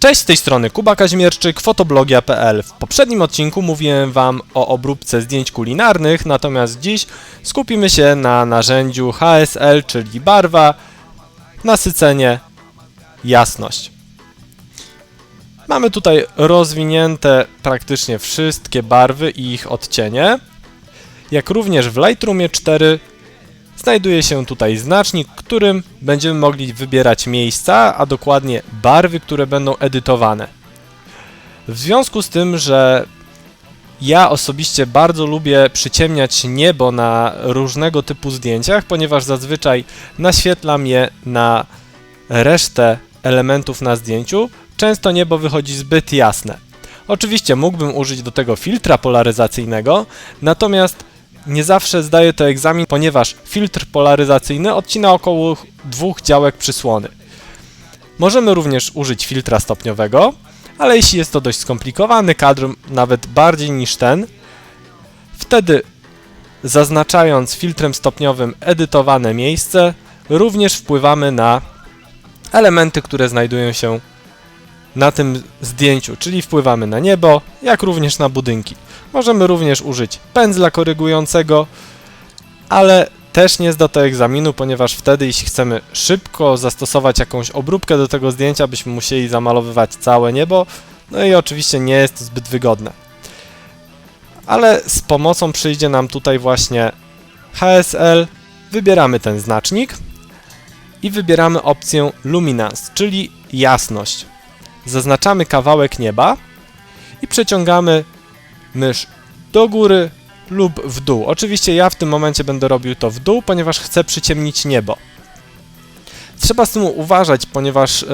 Cześć, z tej strony Kuba Kaźmierczyk, fotoblogia.pl. W poprzednim odcinku mówiłem Wam o obróbce zdjęć kulinarnych, natomiast dziś skupimy się na narzędziu HSL, czyli barwa, nasycenie, jasność. Mamy tutaj rozwinięte praktycznie wszystkie barwy i ich odcienie, jak również w Lightroomie 4 znajduje się tutaj znacznik, którym będziemy mogli wybierać miejsca, a dokładnie barwy, które będą edytowane. W związku z tym, że ja osobiście bardzo lubię przyciemniać niebo na różnego typu zdjęciach, ponieważ zazwyczaj naświetlam je na resztę elementów na zdjęciu, często niebo wychodzi zbyt jasne. Oczywiście mógłbym użyć do tego filtra polaryzacyjnego, natomiast nie zawsze zdaję to egzamin, ponieważ filtr polaryzacyjny odcina około dwóch działek przysłony. Możemy również użyć filtra stopniowego, ale jeśli jest to dość skomplikowany kadr, nawet bardziej niż ten, wtedy zaznaczając filtrem stopniowym edytowane miejsce, również wpływamy na elementy, które znajdują się na tym zdjęciu, czyli wpływamy na niebo, jak również na budynki. Możemy również użyć pędzla korygującego, ale też nie zda to egzaminu, ponieważ wtedy, jeśli chcemy szybko zastosować jakąś obróbkę do tego zdjęcia, byśmy musieli zamalowywać całe niebo, no i oczywiście nie jest to zbyt wygodne. Ale z pomocą przyjdzie nam tutaj właśnie HSL, wybieramy ten znacznik i wybieramy opcję Luminance, czyli jasność. Zaznaczamy kawałek nieba i przeciągamy mysz do góry lub w dół. Oczywiście ja w tym momencie będę robił to w dół, ponieważ chcę przyciemnić niebo. Trzeba z tym uważać, ponieważ e,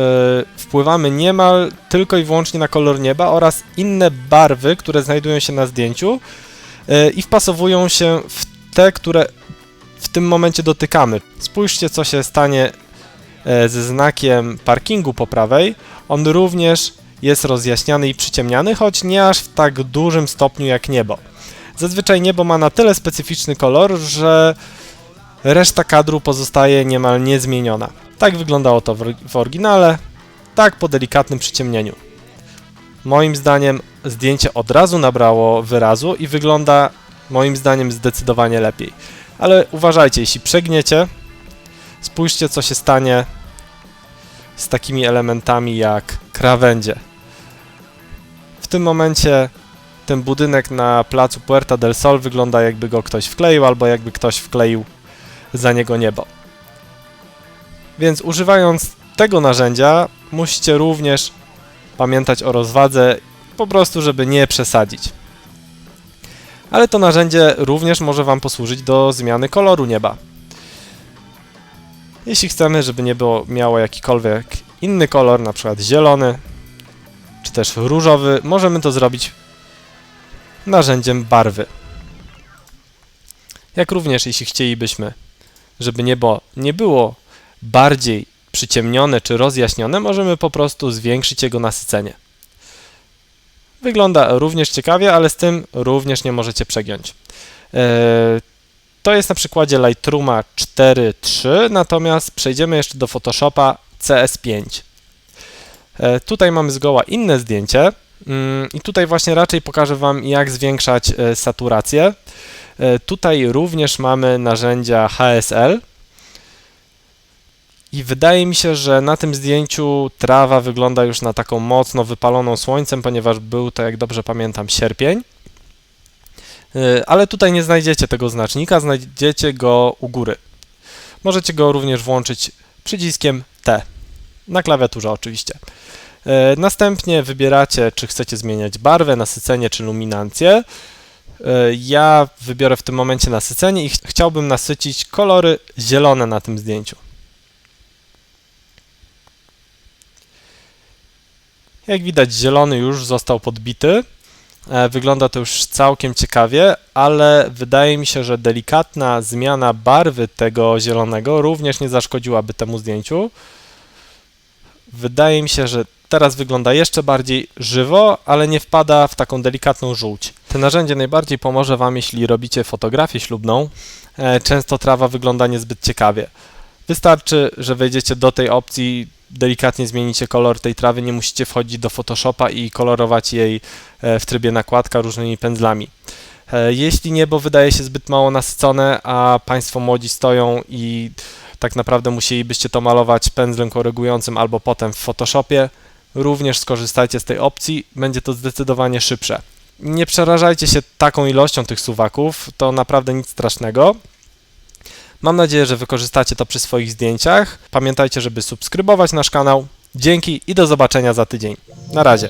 wpływamy niemal tylko i wyłącznie na kolor nieba oraz inne barwy, które znajdują się na zdjęciu e, i wpasowują się w te, które w tym momencie dotykamy. Spójrzcie, co się stanie e, ze znakiem parkingu po prawej. On również jest rozjaśniany i przyciemniany, choć nie aż w tak dużym stopniu jak niebo. Zazwyczaj niebo ma na tyle specyficzny kolor, że reszta kadru pozostaje niemal niezmieniona. Tak wyglądało to w, oryginale, tak po delikatnym przyciemnieniu. Moim zdaniem zdjęcie od razu nabrało wyrazu i wygląda moim zdaniem zdecydowanie lepiej. Ale uważajcie, jeśli przegniecie, spójrzcie co się stanie z takimi elementami jak krawędzie. W tym momencie ten budynek na placu Puerta del Sol wygląda jakby go ktoś wkleił, albo jakby ktoś wkleił za niego niebo. Więc używając tego narzędzia musicie również pamiętać o rozwadze, po prostu żeby nie przesadzić. Ale to narzędzie również może Wam posłużyć do zmiany koloru nieba. Jeśli chcemy, żeby niebo miało jakikolwiek inny kolor, na przykład zielony, czy też różowy, możemy to zrobić narzędziem barwy. Jak również jeśli chcielibyśmy, żeby niebo nie było bardziej przyciemnione czy rozjaśnione, możemy po prostu zwiększyć jego nasycenie. Wygląda również ciekawie, ale z tym również nie możecie przegiąć. Eee, to jest na przykładzie Lightrooma 4.3, natomiast przejdziemy jeszcze do Photoshopa CS5. E, tutaj mamy zgoła inne zdjęcie mm, i tutaj właśnie raczej pokażę Wam jak zwiększać e, saturację. E, tutaj również mamy narzędzia HSL i wydaje mi się, że na tym zdjęciu trawa wygląda już na taką mocno wypaloną słońcem, ponieważ był to, jak dobrze pamiętam, sierpień. Ale tutaj nie znajdziecie tego znacznika, znajdziecie go u góry. Możecie go również włączyć przyciskiem T. Na klawiaturze oczywiście. E, następnie wybieracie, czy chcecie zmieniać barwę, nasycenie czy luminancję. E, ja wybiorę w tym momencie nasycenie i ch chciałbym nasycić kolory zielone na tym zdjęciu. Jak widać, zielony już został podbity. E, wygląda to już całkiem ciekawie, ale wydaje mi się, że delikatna zmiana barwy tego zielonego również nie zaszkodziłaby temu zdjęciu. Wydaje mi się, że teraz wygląda jeszcze bardziej żywo, ale nie wpada w taką delikatną żółć. To narzędzie najbardziej pomoże Wam, jeśli robicie fotografię ślubną. E, Często trawa wygląda niezbyt ciekawie. Wystarczy, że wejdziecie do tej opcji, delikatnie zmienicie kolor tej trawy, nie musicie wchodzić do Photoshopa i kolorować jej e, w trybie nakładka różnymi pędzlami. E, Jeśli niebo wydaje się zbyt mało nasycone, a Państwo młodzi stoją i tak naprawdę musielibyście to malować pędzlem korygującym albo potem w Photoshopie, również skorzystajcie z tej opcji, będzie to zdecydowanie szybsze. Nie przerażajcie się taką ilością tych suwaków, to naprawdę nic strasznego. Mam nadzieję, że wykorzystacie to przy swoich zdjęciach. Pamiętajcie, żeby subskrybować nasz kanał. Dzięki i do zobaczenia za tydzień. Na razie.